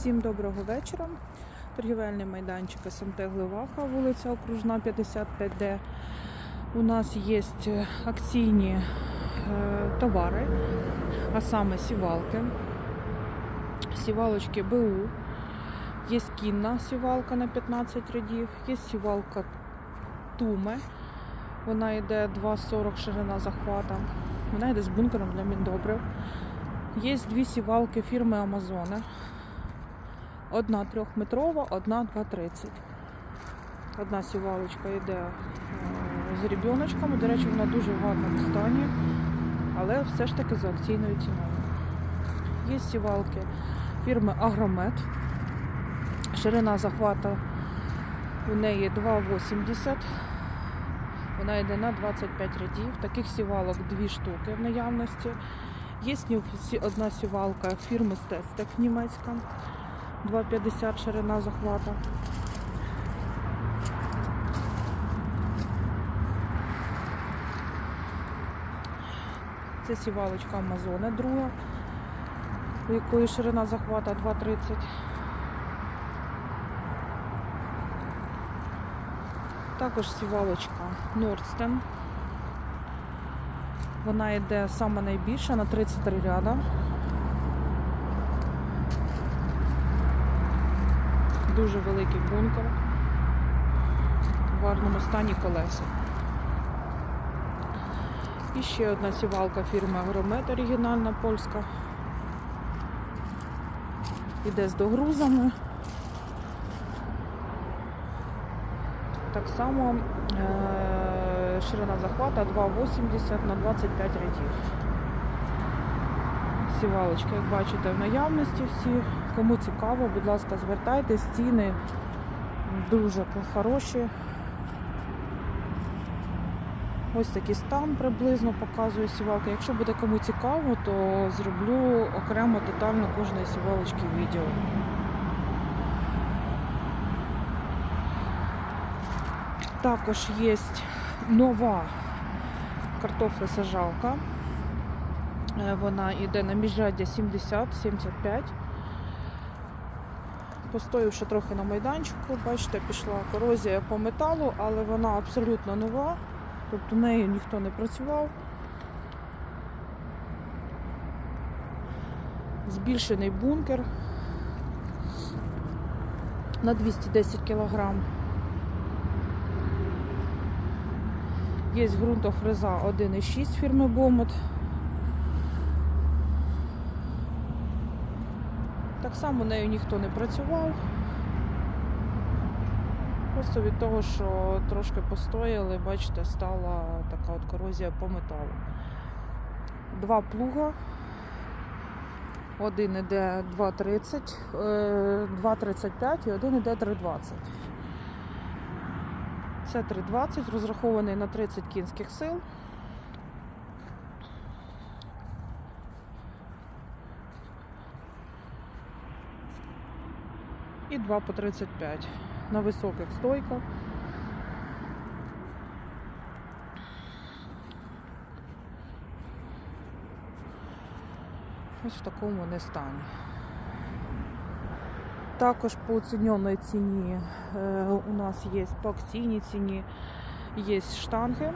Всім доброго вечора. Торгівельний майданчик СМТ Гливаха, вулиця Окружна, 55D. У нас є акційні е, товари, а саме сівалки, сівалочки БУ, є кінна сівалка на 15 рядів, є сівалка Туме. Вона йде 2,40 ширина захвата. Вона йде з бункером для міндобрив. Є дві сівалки фірми Амазони. Одна трьохметрова, одна 2,30. Одна сівалочка йде е, з рібіночками. До речі, вона дуже в гарному стані, але все ж таки за акційною ціною. Є сівалки фірми Агромет. Ширина захвата у неї 2,80. Вона йде на 25 рядів. Таких сівалок дві штуки в наявності. Є одна сівалка фірми Стестек німецька. 2,50 ширина захвата. Це сівалочка Амазони друга, у якої ширина захвата 2,30. Також сівалочка Nordsten. Вона йде саме найбільша на 33 ряда. Дуже великий бункер. В гарному стані колеса. І ще одна сівалка фірми Агромет оригінальна польська. Іде з догрузами. Так само е, ширина захвата 2,80 на 25 рядів. Сівалочки, як бачите, в наявності всі. Кому цікаво, будь ласка, звертайтесь, ціни дуже хороші. Ось такий стан приблизно показує сівалка. Якщо буде кому цікаво, то зроблю окремо детально кожної сівалочки відео. Також є нова картофлесажалка. Е, Вона йде на міжряддя 70-75. Постоявши трохи на майданчику, бачите, пішла корозія по металу, але вона абсолютно нова, тобто нею ніхто не працював. Збільшений бункер на 210 кг. Є ґрунтофреза 1,6 фірми Бомот. Так само нею ніхто не працював. Просто від того, що трошки постояли, бачите, стала така от корозія по металу. Два плуга. Один іде 2,30, е, 2,35 і один іде 3,20. Це 3,20, розрахований на 30 кінських сил. І 2 по 35 на високих стойках. Ось в такому вони стані. Також по оціненій ціні е, у нас є по акційній ціні є штанги.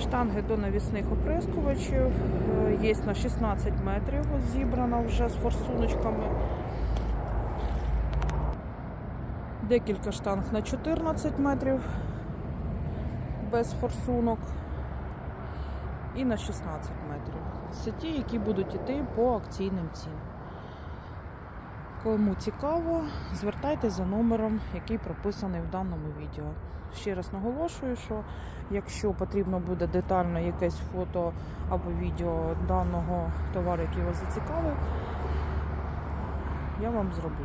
Штанги до навісних оприскувачів. е, Є на 16 метрів зібрана вже з форсуночками. Декілька штанг на 14 метрів без форсунок і на 16 метрів. Це ті, які будуть йти по акційним цінам. Кому цікаво, звертайтеся за номером, який прописаний в даному відео. Ще раз наголошую, що якщо потрібно буде детально якесь фото або відео даного товару, який вас зацікавив, я вам зроблю.